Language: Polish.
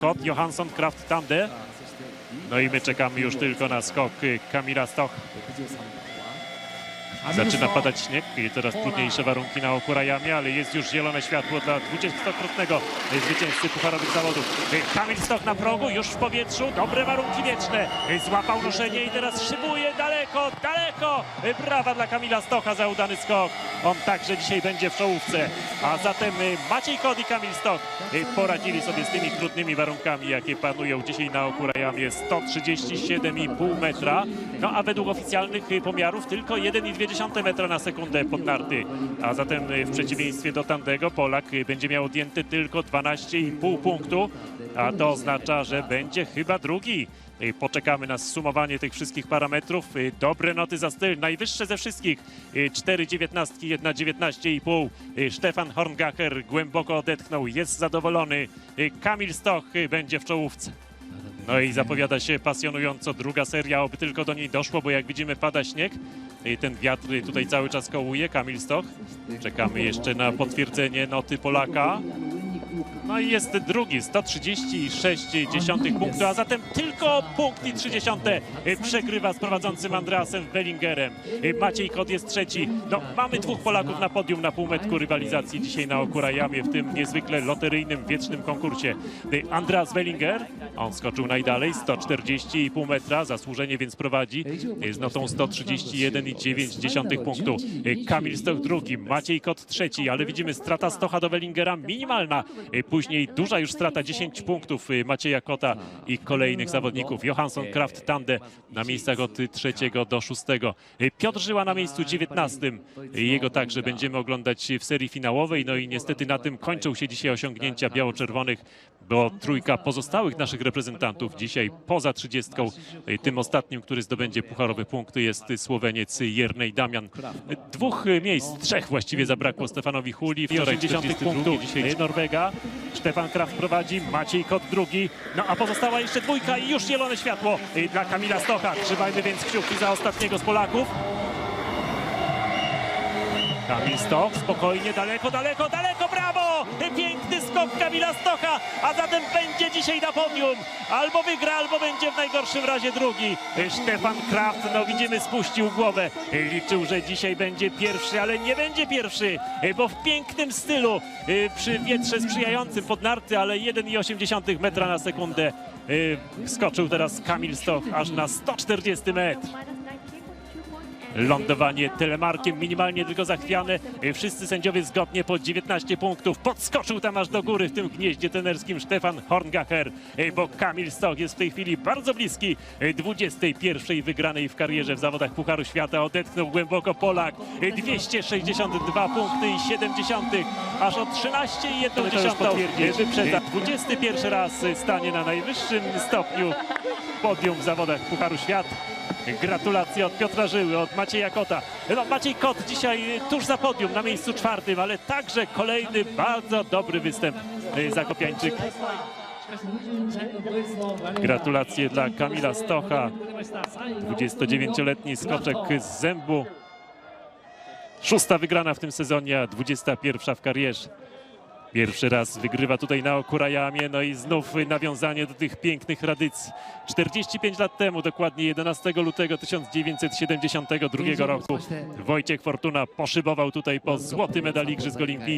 Kot, Johansson, Kraft, Tande. No i my czekamy już tylko na skok Kamila Stoch. Zaczyna padać śnieg i coraz trudniejsze warunki na Okurajamie, ale jest już zielone światło dla 20-krotnego zwycięzcy pucharowych zawodów. Kamil Stoch na progu, już w powietrzu, dobre warunki wieczne. Złapał noszenie i teraz szybuje daleko, daleko. Brawa dla Kamila Stocha za udany skok. On także dzisiaj będzie w czołówce. A zatem Maciej Kod i Kamil Stoch poradzili sobie z tymi trudnymi warunkami, jakie panują dzisiaj na Okurajamie. 137,5 metra. No a według oficjalnych pomiarów tylko 1,2 metra na sekundę pod narty. A zatem w przeciwieństwie do Tandego Polak będzie miał odjęte tylko 12,5 punktu, a to oznacza, że będzie chyba drugi. Poczekamy na zsumowanie tych wszystkich parametrów. Dobre noty za styl, najwyższe ze wszystkich. 4 dziewiętnastki, jedna 19,5. Stefan Horngacher głęboko odetchnął, jest zadowolony. Kamil Stoch będzie w czołówce. No i zapowiada się pasjonująco druga seria, oby tylko do niej doszło, bo jak widzimy pada śnieg. Ten wiatr tutaj cały czas kołuje, Kamil Stoch. Czekamy jeszcze na potwierdzenie noty Polaka. No i jest drugi, 136 punktu, a zatem tylko punkt i 30 przegrywa z prowadzącym Andreasem Bellingerem. Maciej Kot jest trzeci. No, mamy dwóch Polaków na podium na półmetku rywalizacji dzisiaj na Okurajamie w tym niezwykle loteryjnym, wiecznym konkursie. Andreas Bellinger, on skoczył najdalej, 140,5 metra, zasłużenie więc prowadzi z notą 131,9 punktu. Kamil Stoch drugi, Maciej Kot trzeci, ale widzimy strata Stocha do Bellingera minimalna. Później duża już strata 10 punktów Macieja Kota i kolejnych zawodników. Johansson, Kraft, Tande na miejscach od trzeciego do szóstego. Piotr Żyła na miejscu 19. Jego także będziemy oglądać w serii finałowej. No i niestety na tym kończą się dzisiaj osiągnięcia biało-czerwonych, bo trójka pozostałych naszych reprezentantów dzisiaj poza 30. Tym ostatnim, który zdobędzie pucharowe punkty jest Słoweniec Jernej Damian. Dwóch miejsc, trzech właściwie zabrakło Stefanowi Huli. Wczoraj 10 punktów dzisiaj Norwega. Stefan Kraft prowadzi, Maciej Kot drugi. No a pozostała jeszcze dwójka i już zielone światło dla Kamila Stocha. Trzymajmy więc kciuki za ostatniego z Polaków. Kamil Stoch, spokojnie, daleko, daleko, daleko, brawo! Piękny skok Kamila Stocha, a zatem będzie dzisiaj na podium. Albo wygra, albo będzie w najgorszym razie drugi. Stefan Kraft, no widzimy, spuścił głowę. Liczył, że dzisiaj będzie pierwszy, ale nie będzie pierwszy, bo w pięknym stylu, przy wietrze sprzyjającym pod narty, ale 1,8 metra na sekundę skoczył teraz Kamil Stoch aż na 140 metr. Lądowanie telemarkiem minimalnie tylko zachwiane. Wszyscy sędziowie zgodnie po 19 punktów. Podskoczył tam aż do góry w tym gnieździe tenerskim Stefan Horngacher, bo Kamil Stoch jest w tej chwili bardzo bliski 21 wygranej w karierze w zawodach Pucharu Świata. Odetchnął głęboko Polak. 262 punkty i 70, aż o 13 i 1 wyprzedza. 21 raz stanie na najwyższym stopniu podium w zawodach Pucharu Świata. Gratulacje od Piotra Żyły, od Macieja Kota. No, Maciej Kot dzisiaj tuż za podium na miejscu czwartym, ale także kolejny bardzo dobry występ Zakopiańczyk. Gratulacje dla Kamila Stocha, 29-letni skoczek z zębu. Szósta wygrana w tym sezonie, a 21 w karierze. Pierwszy raz wygrywa tutaj na Okurajamie, no i znów nawiązanie do tych pięknych tradycji. 45 lat temu, dokładnie 11 lutego 1972 roku, Wojciech Fortuna poszybował tutaj po złoty medal Igrzysk Olimpijskich.